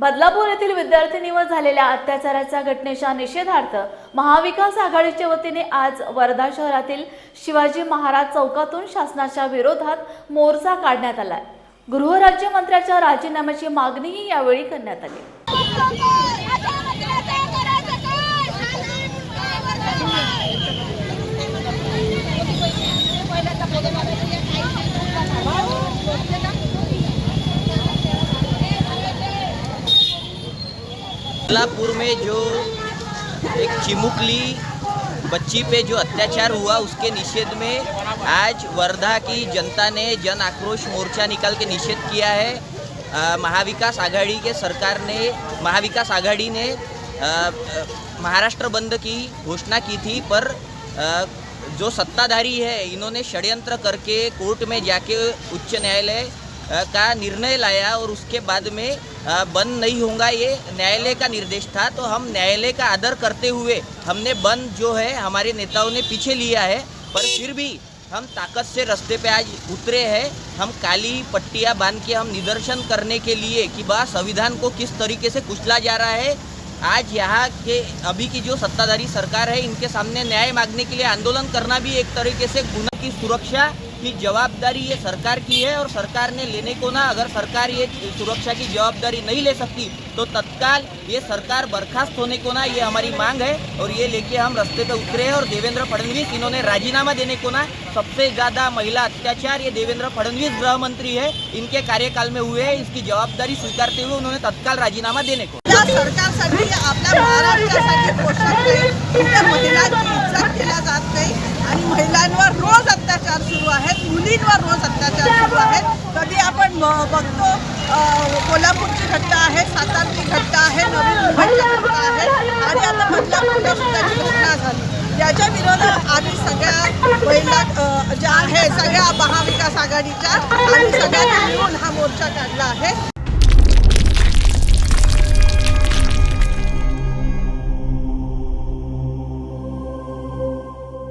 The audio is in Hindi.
बदलापूर येथील विद्यार्थिनीवर झालेल्या अत्याचाराच्या घटनेच्या निषेधार्थ महाविकास आघाडीच्या वतीने आज वर्धा शहरातील शिवाजी महाराज चौकातून शासनाच्या विरोधात मोर्चा काढण्यात आलाय. गृहराज्यमंत्र्याच्या राजीनाम्याची मागणीही यावेळी करण्यात आली. बदलापुर में जो एक चिमुकली बच्ची पे जो अत्याचार हुआ उसके निषेध में आज वर्धा की जनता ने जन आक्रोश मोर्चा निकाल के निषेध किया है। महाविकास आघाड़ी के सरकार ने महाविकास आघाड़ी ने महाराष्ट्र बंद की घोषणा की थी पर अ, जो सत्ताधारी है इन्होंने षड्यंत्र करके कोर्ट में जाके उच्च न्यायालय का निर्णय लाया और उसके बाद में बंद नहीं होगा ये न्यायालय का निर्देश था। तो हम न्यायालय का आदर करते हुए हमने बंद जो है हमारे नेताओं ने पीछे लिया है, पर फिर भी हम ताकत से रास्ते पे आज उतरे हैं। हम काली पट्टियाँ बाँध के हम निदर्शन करने के लिए कि बा संविधान को किस तरीके से कुचला जा रहा है। आज यहाँ के, अभी की जो सत्ताधारी सरकार है, इनके सामने न्याय मांगने के लिए आंदोलन करना भी एक तरीके से गुना की सुरक्षा की जवाबदारी ये सरकार की है और सरकार ने लेने को ना, अगर सरकार ये सुरक्षा की जवाबदारी नहीं ले सकती तो तत्काल ये सरकार बर्खास्त होने को ना, ये हमारी मांग है और ये लेके हम रास्ते पे उतरे हैं। और देवेंद्र फडणवीस, इन्होंने राजीनामा देने को ना, सबसे ज़्यादा महिला अत्याचार, ये देवेंद्र फडणवीस गृह मंत्री है, इनके कार्यकाल में हुए हैं, इसकी जवाबदारी स्वीकारते हुए उन्होंने तत्काल राजीनामा देने को। महाराष्ट्रासाठी आहेत रोज अत्याचार सुरू आहेत. कधी आपण बघतो कोल्हापूरची घटना आहे सातारची घटना आहे नवी मुंबईची घटना आहे. आणि आता बदलापूरला सुद्धा जी घटना झाली याच्या विरोधात आम्ही सगळ्या महिला ज्या आहे सगळ्या महाविकास आघाडीच्या आम्ही सगळ्यांनी मिळून हा मोर्चा काढला आहे.